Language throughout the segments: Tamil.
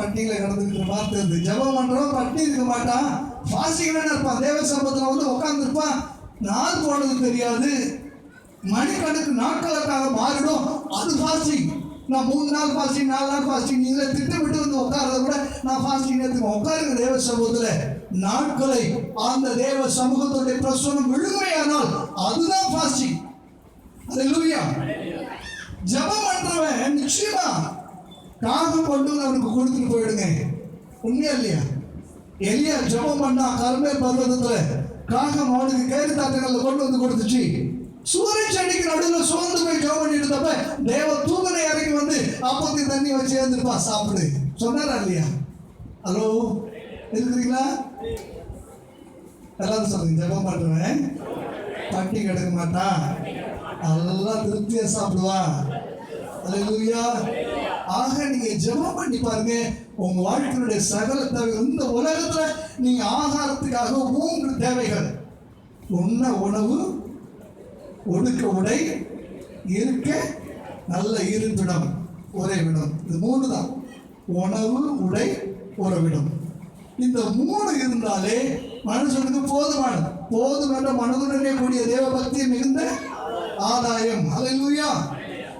பட்டியல நடந்துக்கிற வார்த்தை இருந்து ஜபம் பண்றவன் பட்டி இருக்க மாட்டான். ஃபாஸ்டிங் இருப்பான். தேவ சம்பத்தில் வந்து உட்காந்துருப்பான் நாள் போனது தெரியாது. மணிக்கணக்கு நாட்களுக்காக மாறிடும். அது ஃபாஸ்டிங் நான் மூணு நாள் ஃபாஸ்டிங் நாலு நாள் ஃபாஸ்டிங் நீங்களே திட்டமிட்டு வந்து உட்காரத கூட நான் ஃபாஸ்டிங் எடுத்துக்கோ உட்காருங்க தேவ சமூகத்தில். நாட்களை அந்த தேவ சமூகத்துடைய பிரசனம் விழுமையானால் அதுதான் ஃபாஸ்டிங் லூயா ஜபம் பண்றவன் நிச்சயமா காகம் கொண்டு வந்து அவனுக்கு கொடுத்துட்டு போயிடுங்க. உண்மையா இல்லையா? எலியா ஜெபம் பண்ணா கருமே பர்வதத்துல காகம் அவனுக்கு கேரி தாக்கங்கள்ல கொண்டு வந்து கொடுத்துச்சு. சூரிய செடிக்கு நடுவில் சோர்ந்து போய் ஜெபம் பண்ணிட்டு இருந்தப்ப தேவ தூதனை இறங்கி வந்து அப்பத்தி தண்ணி வச்சு ஏந்திருப்பா சாப்பிடு. சொன்னாரா இல்லையா? ஹலோ? இருக்கிறீங்களா? எல்லாரும் சொல்லுங்க ஜெபம் பண்ணுறேன் பட்டி கிடக்க மாட்டான். நல்லா திருப்தியா சாப்பிடுவான். அல்லேலூயா ஆக நீங்க ஜெபம் பண்ணி பாருங்க. உங்க வாழ்க்கையுடைய சகல தேவை இந்த உலகத்துல நீங்க ஆகாரத்துக்காக மூன்று தேவைகள். உண்ண உணவு ஒடுக்க உடை இருக்க நல்ல இருப்பிடம் உறைவிடம் இது மூணு தான். உணவு உடை உறவிடம். இந்த மூணு இருந்தாலே மனுஷனுக்கு போதுமானது. போதும் என்ற மனதுடனே கூடிய தேவ பக்தி மிகுந்த ஆதாயம். அல்லேலூயா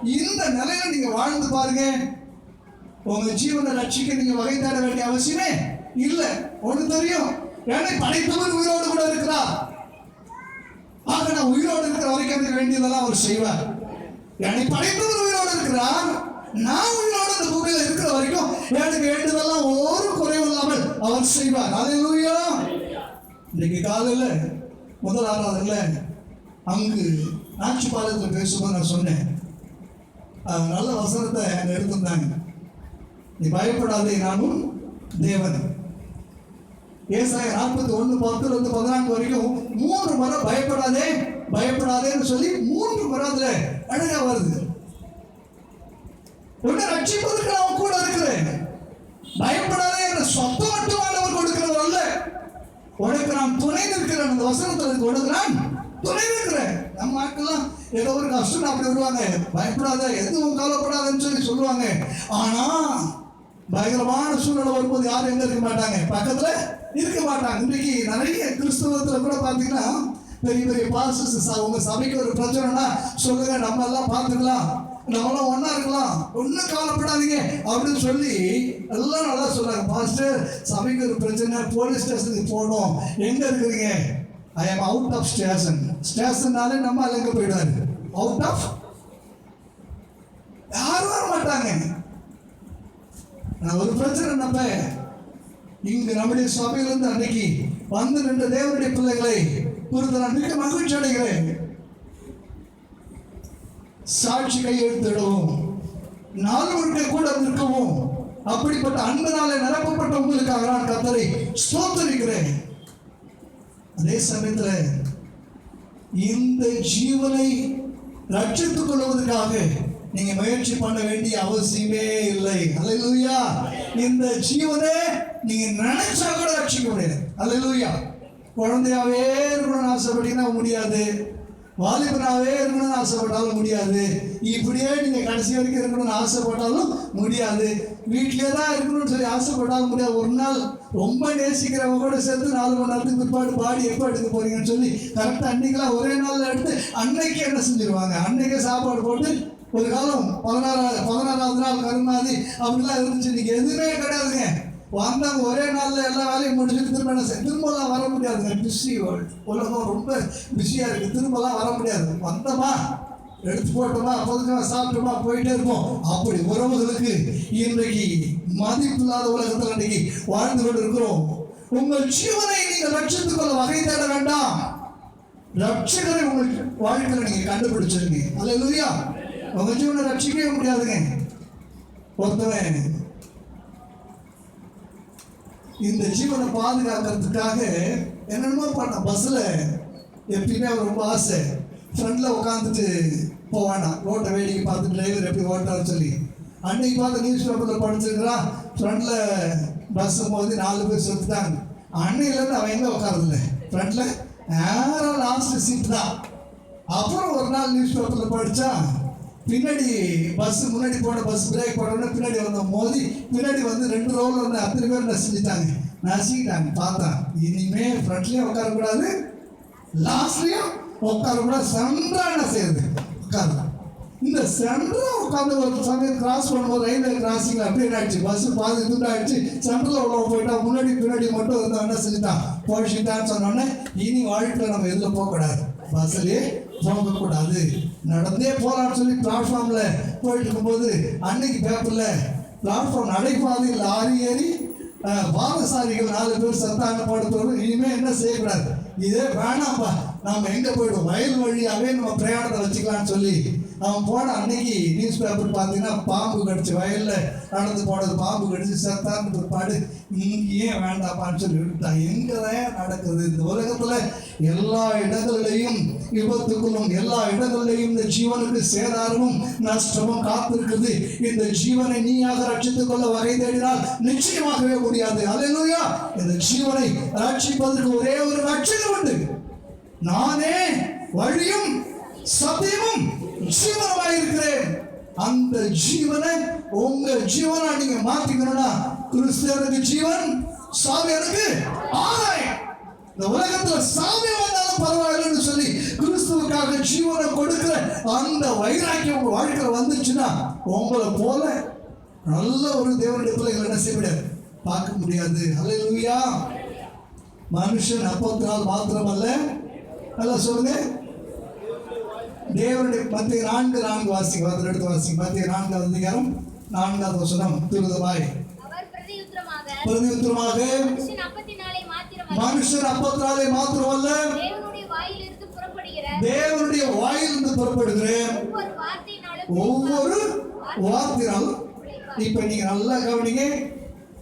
இந்த நிலையில நீங்க வாழ்ந்து பாருங்க. உங்க ஜீவனை ரட்சிக்க நீங்க வகை தேட வேண்டிய அவசியமே இல்ல. ஒண்ணு தெரியும். ஏன்னா படைத்தவர் உயிரோடு கூட இருக்கிறார் ஆக நான் உயிரோடு இருக்கிற வரைக்கும் எனக்கு வேண்டியதெல்லாம் அவர் செய்வார். என்னை படைத்தவர் உயிரோடு இருக்கிறார் நான் உயிரோடு இந்த பூமியில் இருக்கிற வரைக்கும் எனக்கு வேண்டியதெல்லாம் ஒரு குறைவு இல்லாமல் அவர் செய்வார். அல்லேலூயா இன்னைக்கு காலையில் முதல் ஆறாவதுல அங்கு ஆட்சிப்பாளையத்தில் பேசும்போது நான் சொன்னேன். நல்ல வசனத்தை அங்க எடுத்திருந்தாங்க நீ பயப்படாதே நானும் தேவன். ஏசாய நாற்பத்தி ஒன்று பத்துல இருந்து பதினான்கு வரைக்கும் மூன்று முறை பயப்படாதே பயப்படாதேன்னு சொல்லி மூன்று முறை அதில் அழகாக வருது. உன்னை ரட்சிப்பதற்கு நான் கூட இருக்கிறேன். பயப்படாதே என்ற சொத்தம் உனக்கு நான் துணை நிற்கிறேன். அந்த வசனத்தில் கொடுக்குறான் துணை நிற்கிறேன். நம்ம ஆட்கள்லாம் ஏதோ ஒரு கஷ்டம் அப்படி வருவாங்க. பயப்படாத எதுவும் கவலைப்படாதுன்னு சொல்லி சொல்லுவாங்க. ஆனா பயங்கரமான சூழ்நிலை வரும்போது யாரும் எங்க இருக்க மாட்டாங்க? பக்கத்துல இருக்க மாட்டாங்க. இன்றைக்கு நிறைய கிறிஸ்தவத்துல கூட பாத்தீங்கன்னா பெரிய பெரிய பாஸ்டர்ஸ் உங்க சபைக்கு ஒரு பிரச்சனைனா சொல்லுங்க நம்ம எல்லாம் பார்த்துக்கலாம். நம்மளாம் ஒன்றா இருக்கலாம். ஒன்றும் கவலைப்படாதீங்க. அப்படின்னு சொல்லி எல்லாம் நல்லா சொல்றாங்க. பாஸ்டர் சபைக்கு ஒரு பிரச்சனை. போலீஸ் ஸ்டேஷனுக்கு போகணும். எங்க இருக்கிறீங்க? I am out of station ஸ்டேஷன்னாலே நம்ம அங்க போயிடுவாரு. அவுட் ஆஃப் யாரும் வர மாட்டாங்க. நான் ஒரு பிரச்சனை என்னப்ப இங்கு நம்முடைய சபையிலிருந்து அன்னைக்கு வந்து நின்ற தேவனுடைய பிள்ளைகளை குறித்து நிற்க மகிழ்ச்சி அடைகிறேன். சாட்சி கையெழுத்திடவும் நாள் கூட நிற்கவும் அப்படிப்பட்ட அன்பனால நிரப்பப்பட்ட உங்களுக்காக நான் கத்தரை ஸ்தோத்தரிக்கிறேன். அதே சமயத்துல இந்த ஜீவனை ரட்சித்துக் கொள்வதற்காக நீங்க முயற்சி பண்ண வேண்டிய அவசியமே இல்லை. அல்லேலூயா இந்த ஜீவனை நீங்க நினைச்சா கூட ரட்சிக்க முடியாது. அல்லேலூயா குழந்தையாவே இருக்கணும்னு ஆசைப்பட்டீங்கன்னா முடியாது. வாலிபனாவே இருக்கணும்னு ஆசைப்பட்டாலும் முடியாது. இப்படியே நீங்கள் கடைசி வரைக்கும் இருக்கணும்னு ஆசைப்பட்டாலும் முடியாது. வீட்டிலே தான் இருக்கணும்னு சொல்லி ஆசைப்பட்டாலும் முடியாது. ஒரு நாள் ரொம்ப நேசிக்கிறவங்க கூட சேர்த்து நாலு மணி நேரத்துக்கு பிற்பாடு பாடி எப்போ எடுக்க போறீங்கன்னு சொல்லி கரெக்டாக அன்னைக்கெல்லாம் ஒரே நாளில் எடுத்து அன்னைக்கு என்ன செஞ்சிருவாங்க? அன்னைக்கே சாப்பாடு போட்டு ஒரு காலம் பதினாறாவது பதினாறாவது நாள் கருமாதி அப்படிலாம் இருந்துச்சு. இன்னைக்கு எதுவுமே கிடையாதுங்க. வந்தாங்க ஒரே நாளில் எல்லா வேலையும் முடிச்சுட்டு திரும்ப என்ன செய்ய திரும்பலாம் வர முடியாதுங்க பிஸி உலகம் ரொம்ப பிஸியாக இருக்குது திரும்பலாம் வர முடியாது. வந்தோமா? எடுத்து போட்டோமா? பொதுக்கமா சாப்பிட்டோமா? போயிட்டே இருப்போம். அப்படி உறவுகளுக்கு இன்றைக்கு மதிப்பில்லாத உலகத்தில் இன்றைக்கு வாழ்ந்து கொண்டு இருக்கிறோம் உங்கள் ஜீவனை நீங்கள் லட்சத்துக்குள்ள வகை தேட வேண்டாம். ரட்சகரை உங்கள் வாழ்க்கையில் நீங்கள் கண்டுபிடிச்சிருங்க. அல்ல உங்கள் ஜீவனை ரட்சிக்கவே முடியாதுங்க. ஒருத்தவன் இந்த ஜீவனை பாதுகாக்கிறதுக்காக என்னென்னமோ பண்ண பஸ்ஸில் எப்பயுமே அவர் ரொம்ப ஆசை. ஃப்ரண்டில் உட்காந்துட்டு போவானா ரோட்டை வேடிக்கை பார்த்து டிரைவர் எப்படி ஓட்டான்னு சொல்லி. அன்னைக்கு பார்த்து நியூஸ் பேப்பரில் படிச்சிருக்கிறான் ஃப்ரண்டில் பஸ் போது நாலு பேர் செத்துட்டாங்க. அன்னையிலேருந்து அவன் எங்கே உட்காரதில்ல ஃப்ரண்டில் நேரம் லாஸ்ட் சீட் தான். அப்புறம் ஒரு நாள் நியூஸ் பேப்பரில் படித்தா பின்னாடி பஸ் முன்னாடி போன பஸ் பிரேக் போட்டோன்னே பின்னாடி வந்த மோதி பின்னாடி வந்து ரெண்டு ரோவில் வந்து அத்தனை பேர் நசிஞ்சிட்டாங்க. நசிக்கிட்டாங்க. பார்த்தா இனிமே ஃப்ரண்ட்லேயும் உட்காரக்கூடாது. லாஸ்ட்லேயும் உட்காரக்கூடாது. சென்ட்ரா செய்யறது செய்யுது உட்காரலாம் இந்த சென்டரா உட்காந்து ஒரு சமயம் கிராஸ் பண்ணும்போது ரயில்வே கிராசிங் அப்படியே ஆயிடுச்சு பஸ் பாதி துண்டு ஆயிடுச்சு சென்டரில் உள்ள போயிட்டா முன்னாடி பின்னாடி மட்டும் வந்து என்ன செஞ்சுட்டான் போயிட்டான்னு சொன்னோடனே இனி வாழ்க்கையில் நம்ம எதில் போகக்கூடாது? பஸ்லேயே போகக்கூடாது. நடந்தே போகலான்னு சொல்லி பிளாட்ஃபார்மில் போயிட்டு இருக்கும்போது அன்னைக்கு பேப்பரில் பிளாட்ஃபார்ம் நடைபாதையில் லாரி ஏறி பாலசாரிகள் பாதசாரிகள் நாலு பேர் சத்தான படுத்துறது இனிமேல் என்ன செய்யக்கூடாது? இதே வேணாம்ப்பா நாம எங்க போயிடும் வயல் வழியாவே நம்ம பிரயாணத்தை வச்சுக்கலாம்னு சொல்லி அவன் போன அன்னைக்கு நியூஸ் பேப்பர் பார்த்தீங்கன்னா பாம்பு கடிச்சு வயல்ல நடந்து போனது பாம்பு கடிச்சு செத்தான்னு பிற்பாடு இங்கேயே வேண்டாமான்னு சொல்லி விட்டான் எங்கதான் நடக்குது? இந்த உலகத்துல எல்லா இடங்களிலையும் விபத்துக்களும் எல்லா இடங்களிலையும் இந்த ஜீவனுக்கு சேதாரமும் நஷ்டமும் காத்திருக்குது. இந்த ஜீவனை நீயாக ரட்சித்துக் கொள்ள வகை தேடினால் நிச்சயமாகவே முடியாது. அல்லேலூயா இந்த ஜீவனை ரட்சிப்பதற்கு ஒரே ஒரு ரட்சகர் உண்டு. நானே வழியும் சத்தியமும் ஜீவனமாய் இருக்கிறேன் அந்த ஜீவனை உங்க ஜீவனா நீங்க மாத்திக்கணும்னா கிறிஸ்தவனுக்கு ஜீவன் சாமி எனக்கு ஆதாயம். இந்த உலகத்துல சாமி வந்தாலும் பரவாயில்லைன்னு சொல்லி கிறிஸ்துவுக்காக ஜீவனை கொடுக்கிற அந்த வைராக்கியம் உங்க வாழ்க்கையில் வந்துச்சுன்னா உங்களை போல நல்ல ஒரு தேவனுடைய பிள்ளைகள் என்ன செய்ய முடியாது? பார்க்க முடியாது. அல்லேலூயா மனுஷன் அப்பத்தினால் மாத்திரமல்ல நல்லா சொல்லுங்க தேவனுடைய மத்திய நான்கு நான்கு வாசிங்க அதில் எடுத்து வாசிங்க. மத்திய நான்காவது அதிகாரம் நான்காவது வசனம். துரிதமாய் பிரதியுத்தரமாக மனுஷர் அப்பத்தினாலே மாத்திரமல்ல. தேவனுடைய வாயிலிருந்து புறப்படுகிற தேவனுடைய வாயிலிருந்து புறப்படுகிற ஒவ்வொரு வார்த்தையினாலும் ஒவ்வொரு வார்த்தையினாலும் இப்ப நீங்க நல்லா கவனிங்க.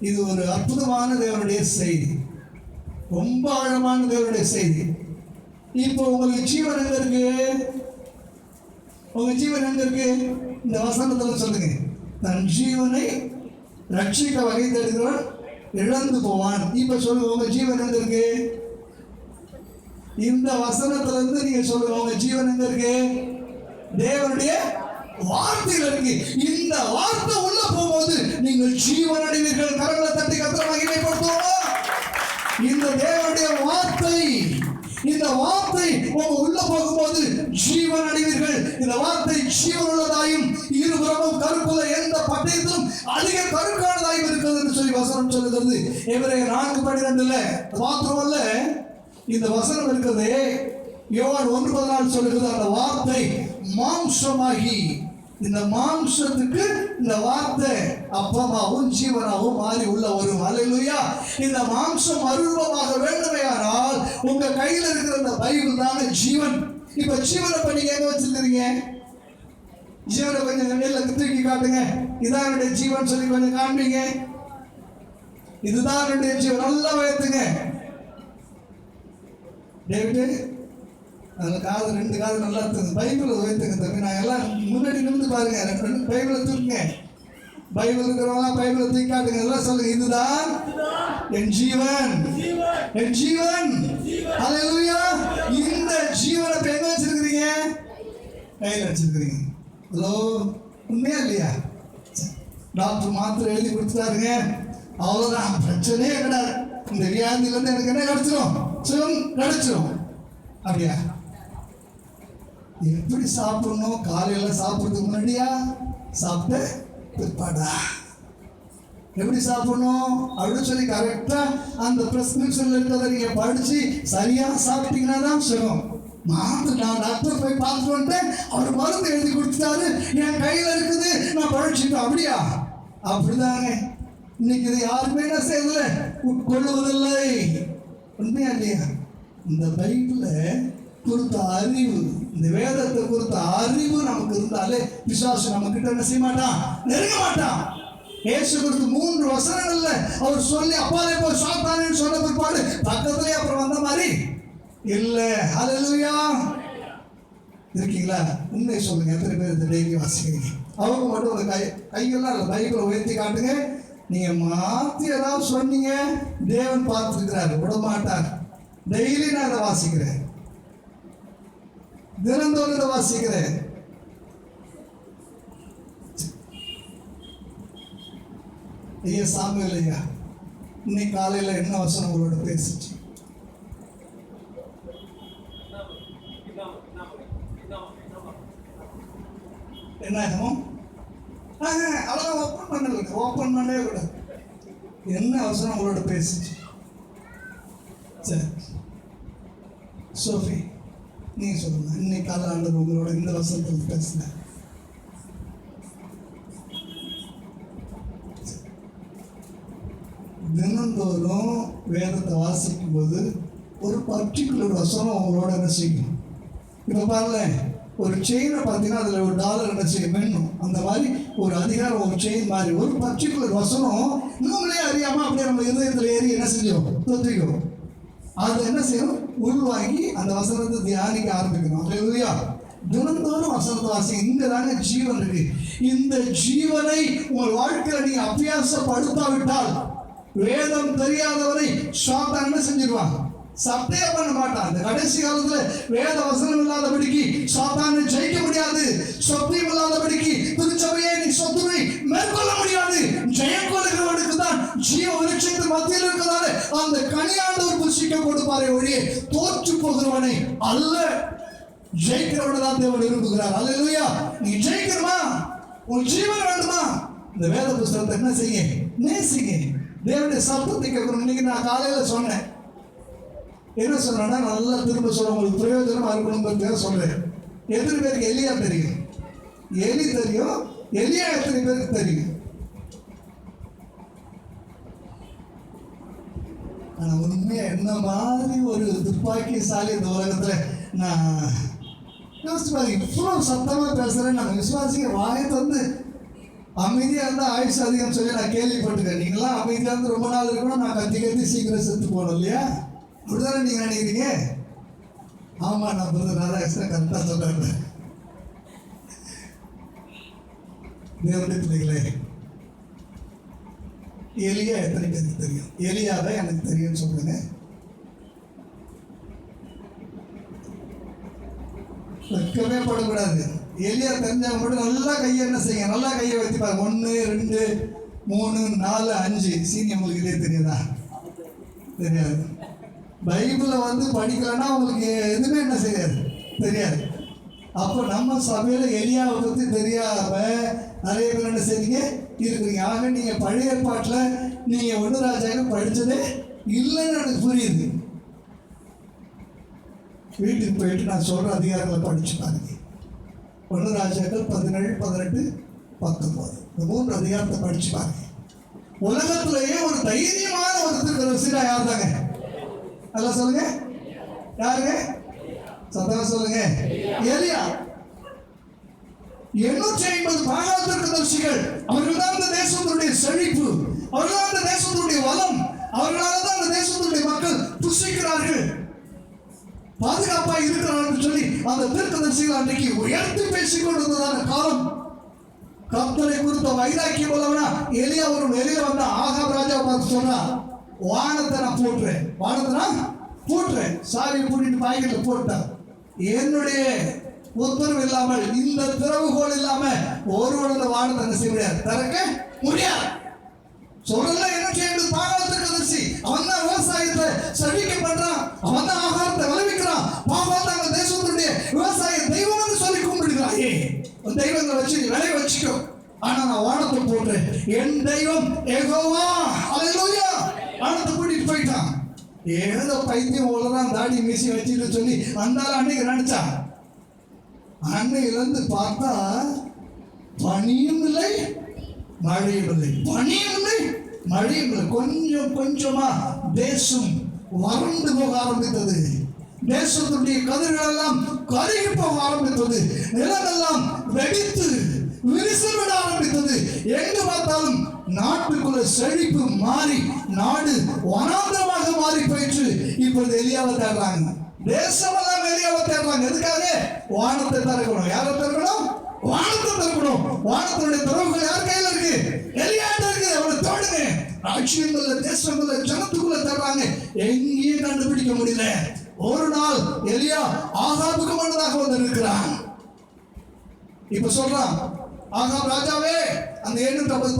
இது ஒரு அற்புதமான தேவனுடைய செய்தி. ரொம்ப ஆழமான தேவனுடைய செய்தி. இப்போ உங்களுக்கு ஜீவன் எங்க இருக்கு? உங்க ஜீவன் எங்க இருக்கு? இந்த வசனத்தில் சொல்லுங்க. தன் ஜீவனை ரட்சிக்க வகை தேடுகிறவன் இழந்து போவான். இப்ப சொல்லுங்க உங்க ஜீவன் எங்க இருக்கு? இந்த வசனத்துல இருந்து நீங்க சொல்லுங்க உங்க ஜீவன் எங்க இருக்கு? தேவனுடைய வார்த்தையில் இருக்கு. இந்த வார்த்தை உள்ள போகும்போது நீங்கள் ஜீவன் அடைவீர்கள் கரங்களை தட்டி கத்திர மகிமைப்படுத்துவோமா இந்த தேவனுடைய இந்த வார்த்தை உங்க உள்ள போகும்போது ஜீவன் அடைவீர்கள். இந்த வார்த்தை ஜீவன் உள்ளதாயும் இருபுறமும் கருப்புல எந்த பட்டயத்திலும் அதிக கருக்கானதாயும் இருக்கிறது என்று சொல்லி வசனம் சொல்லுகிறது. இவரே நான்கு பன்னிரெண்டுல மாத்திரமல்ல இந்த வசனம் இருக்கிறதே. யோவான் ஒன்று பதினாலு சொல்லுகிறது அந்த வார்த்தை மாம்சமாகி இந்த மாம்சத்துக்கு இந்த வார்த்தை அப்பமாவும் ஜீவனாவும் மாறி உள்ள வரும். அலையிலுயா இந்த மாம்சம் அருவமாக வேண்டுமையானால் உங்க கையில் இருக்கிற இந்த பைபிள் தான் ஜீவன். இப்ப ஜீவனை பண்ணி எங்க வச்சிருக்கிறீங்க? ஜீவனை கொஞ்சம் வெளியில தூக்கி காட்டுங்க. இதான் என்னுடைய ஜீவன் சொல்லி கொஞ்சம் காண்பீங்க. இதுதான் என்னுடைய ஜீவன். நல்லா உயர்த்துங்க. டேவிட்டு அதில் காது ரெண்டு காது நல்லா இருக்குது பைபிளை உயர்த்துங்க தம்பி. நான் எல்லாம் முன்னாடி நிமிந்து பாருங்க. ரெண்டு ரெண்டு பைபிளை தூக்குங்க. பைபிள் இருக்கிறவங்களாம் பைபிளை தூக்கி காட்டுங்க எல்லாம் சொல்லுங்க. இதுதான் என் ஜீவன். என் ஜீவன். அல்லேலூயா இந்த ஜீவனை இப்ப எங்க வச்சிருக்கிறீங்க? கையில் வச்சிருக்கிறீங்க. ஹலோ உண்மையா இல்லையா? டாக்டர் மாத்திரை எழுதி கொடுத்துட்டாருங்க. அவ்வளோதான் பிரச்சனையே கிடையாது. இந்த வியாதியிலேருந்து எனக்கு என்ன கிடச்சிரும்? சுகம் கிடைச்சிரும். அப்படியா? எப்படி சாப்பிடணும்? காலையில் சாப்பிட்றதுக்கு முன்னாடியா? சாப்பிட்டு பிற்பாடா. எப்படி சாப்பிடணும்? அப்படின்னு சொல்லி கரெக்டாக அந்த பிரிஸ்கிரிப்ஷன்ல இருக்கிறத நீங்கள் படித்து சரியாக சாப்பிட்டீங்கன்னா தான் சுகம். மாத்து நான் டாக்டர் போய் பார்த்துட்டு வந்துட்டேன். அவர் மருந்து எழுதி கொடுத்துட்டாரு. என் கையில் இருக்குது. நான் பழிச்சிட்டேன் அப்படியா? அப்படிதானே. இன்னைக்கு இது யாருமே என்ன செய்யல. உட்கொள்வதில்லை உண்மையா இல்லையா? இந்த பைபிள குறித்த அறிவு. இந்த வேதத்தை குறித்த அறிவு நமக்கு இருந்தாலே பிசாசு நம்ம கிட்ட என்ன செய்ய மாட்டான்? நெருங்க மாட்டான். ஏசு குறித்து மூன்று வசனங்கள்ல அவர் சொல்லி அப்பாலே போய் சாத்தானேன்னு சொன்ன பிற்பாடு பக்கத்துலயே அப்புறம் வந்த மாதிரி இல்ல. ஹalleluya. இருக்கீங்களா? உண்மை சொல்லுங்க. எத்தனை பேர் இந்த டெய்லி வாசிக்கிறீங்க? அவங்க மட்டும் ஒரு கை கையெல்லாம் இல்லை. பைபிளை உயர்த்தி காட்டுங்க. நீங்க மாத்தி ஏதாவது சொன்னீங்க தேவன் பார்த்துருக்கிறாரு. விட மாட்டார் டெய்லி நான் அதை வாசிக்கிறேன். தினந்தோறும் இதை வாசிக்கிறேன் ஐயா சாமியில் ஐயா இன்னைக்கு காலையில் என்ன வசனம் உங்களோட பேசிச்சு என்ன ஆகும் அவ்வளோ ஓப்பன் பண்ணல ஓப்பன் பண்ணவே கூட என்ன அவசரம் உங்களோட பேசிச்சு சரி சோஃபி நீ சொல்லுங்க. இன்னைக்கு கால ஆண்டவர் உங்களோட இந்த வசனத்தில் பேசுங்க. தினந்தோறும் வேதத்தை வாசிக்கும் போது ஒரு பர்டிகுலர் வசனம் உங்களோட என்ன செய்யும்? இப்போ பாருங்க ஒரு செயினை பார்த்தீங்கன்னா அதில் ஒரு டாலர் என்ன செய்யும்? வேணும் அந்த மாதிரி ஒரு அதிகாரம் ஒரு செயின் மாதிரி. ஒரு பர்டிகுலர் வசனம் நம்மளே அறியாமல் அப்படியே நம்ம இதயத்தில் ஏறி என்ன செஞ்சோம் தொத்திக்கும் அது என்ன செய்யணும் உருவாகி அந்த வசனத்தை தியானிக்க ஆரம்பிக்கணும். அல்லேலூயா தினந்தோறும் வசனத்தை வாசி இங்க தாங்க ஜீவன் இருக்கு. இந்த ஜீவனை உங்கள் வாழ்க்கையில நீங்க அபியாசப்படுத்தாவிட்டால் வேதம் தெரியாதவரை சாத்தான் என்ன செஞ்சிருவாங்க சப்டையே பண்ண மாட்டான். அந்த கடைசி காலத்துல வேத வசனம் இல்லாதபடிக்கு சாத்தானை ஜெயிக்க முடியாது. சொத்தையும் இல்லாதபடிக்கு திருச்சபையை நீ சொத்துவை மேற்கொள்ள முடியாது. அந்த கனியாண்டவர் புசிக்க கொடுப்பாரே ஒழிய தோற்று போகிறவனை அல்ல. ஜெயிக்கிறவனை தான் தேவன் விரும்புகிறார். இல்லையா நீ ஜெயிக்கணுமா? உன் ஜீவன் வேண்டுமா? இந்த வேத புஸ்தகத்தை என்ன செய்ய? நேசிங்க. தேவனுடைய சத்தத்தை கேட்கணும். இன்னைக்கு நான் காலையில சொன்னேன். என்ன சொல்றேன்னா நல்லா திரும்ப சொல்ல உங்களுக்கு பிரயோஜனமா இருக்கணுங்கிறதுக்காக சொல்றேன் எத்தனை பேருக்கு எலியா தெரியும்? எலி தெரியும். எலியா எத்தனை பேருக்கு தெரியும்? உண்மையா என்ன மாதிரி ஒரு துப்பாக்கிசாலி இந்த உலகத்துல? நான் யோசிச்சு பாருங்க இவ்வளோ சத்தமா பேசுறேன் நம்ம விசுவாசிக்க வாயை தந்து அமைதியா இருந்தா ஆயுஷ் அதிகம் சொல்லி நான் கேள்விப்பட்டிருக்கேன். நீங்களாம் அமைதியா இருந்து ரொம்ப நாள் இருக்கணும் நான் கத்தி கத்தி சீக்கிரம் செத்து போகணும் இல்லையா? அப்படிதானே நீங்க நினைக்கிறீங்க? ஆமா நான் பிரதர் ராதாகிருஷ்ணன் கரெக்டா சொல்றேன். தேவனுடைய பிள்ளைகளே எலியா எத்தனை பேருக்கு தெரியும்? எலியாவை எனக்கு தெரியும்னு சொல்லுங்க வெட்கமே படக்கூடாது. எலியா தெரிஞ்சவங்க மட்டும் நல்லா கையை என்ன செய்யுங்க? நல்லா கையை வச்சு பாருங்க. ஒன்று ரெண்டு மூணு நாலு அஞ்சு. சீனி உங்களுக்கு இதே தெரியுதா? தெரியாது. பைபிளை வந்து படிக்கலன்னா உங்களுக்கு எதுவுமே என்ன செய்யாது? தெரியாது. அப்போ நம்ம சபையில எலியாவை பத்தி தெரியாம நிறைய பேர் என்ன செய்றீங்க? இருக்கிறீங்க. ஆக நீங்கள் பழைய பாட்டில் நீங்கள் ஒன்று ராஜாக்கு படித்ததே இல்லைன்னு எனக்கு புரியுது. வீட்டுக்கு போயிட்டு நான் சொல்ற அதிகாரங்களை படிச்சு பாருங்க. ஒன்று ராஜாக்கள் பதினேழு பதினெட்டு பத்தொன்பது. இந்த மூன்று அதிகாரத்தை படிச்சு பாருங்க. உலகத்திலேயே ஒரு தைரியமான ஒரு திருக்கரசினா யார் தாங்க நல்லா சொல்லுங்க. யாருங்க? சத்தமா சொல்லுங்க. ஏலியா எண்ணூற்றி ஐம்பது பாகாத்திற்கு தரிசிகள் அவர்கள் தான் அந்த தேசத்தினுடைய செழிப்பு அவர்கள் தான் அந்த தேசத்தினுடைய வளம் அவர்களால் தான் அந்த தேசத்தினுடைய மக்கள் புசிக்கிறார்கள். பாதுகாப்பா இருக்கிறார்கள் சொல்லி அந்த தீர்க்கதரிசிகள் அன்றைக்கு உயர்த்தி பேசிக் கொண்டிருந்ததான காலம். கர்த்தரை குறித்த வைராக்கியம் உள்ளவனா? எலியா ஒரு வெளியே வந்தா ஆகாப் ராஜா பார்த்து சொன்னா வானத்தை நான் போட்டுறேன். வானத்தை நான் போட்டுறேன். சாவி பூட்டிட்டு பாய்கிட்ட போட்டான் என்னுடைய உத்தரவு இல்லாமல் இந்த திறவுகோல் இல்லாம ஒருவன் அந்த வானத்தை என்ன செய்ய முடியாது? திறக்க முடியாது. சொல்றதுல என்ன செய்யுது பாகவத்துக்கு அதிர்ச்சி அவன் தான் விவசாயத்தை செழிக்க பண்றான். அவன் தான் ஆகாரத்தை விளைவிக்கிறான். பாகவத் அந்த தேசத்தினுடைய விவசாய தெய்வம்னு சொல்லி கும்பிடுகிறான் ஏ தெய்வங்களை வச்சு நீ விளைய வச்சுக்கோ. ஆனா நான் வானத்தை போட்டு என் தெய்வம் ஏகோவா அல்லேலூயா வானத்தை கூட்டிட்டு போயிட்டான். ஏதோ பைத்தியம் உள்ளதான் தாடி மீசி வச்சுட்டு சொல்லி வந்தாலும் அன்னைக்கு நினைச்சான் அன்னையிலிருந்து பார்த்தா பனியும் இல்லை மழையும் இல்லை. பனியும் இல்லை மழையும் இல்லை. கொஞ்சம் கொஞ்சமா தேசம் வறண்டு போக ஆரம்பித்தது. தேசத்துடைய கதிர்கள் எல்லாம் கருகி போக ஆரம்பித்தது. நிலமெல்லாம் வெடித்து விரிசல் விட ஆரம்பித்தது. எங்கு பார்த்தாலும் நாட்டுக்குள்ள செழிப்பு மாறி நாடு வனம் இப்பொழுது எலியாவை தேடுறாங்க. தேசமெல்லாம் எலியாவை தேடுறாங்க. எதுக்காக? வானத்தை திறக்கணும் யாரை திறக்கணும் வானத்தை திறக்கணும் வானத்தினுடைய திறவுகள் யார் கையில இருக்கு? எலியாட்ட இருக்கு. அவனை தோடுங்க. ராட்சியங்கள்ல தேசங்கள்ல ஜனத்துக்குள்ள தேடுறாங்க. எங்கேயும் கண்டுபிடிக்க முடியல. ஒரு நாள் எலியா ஆகாபுக்கு மன்னதாக வந்து இருக்கிறான் இப்ப சொல்றான் ஆகாப் ராஜாவே அந்த எண்ணூற்றி ஐம்பது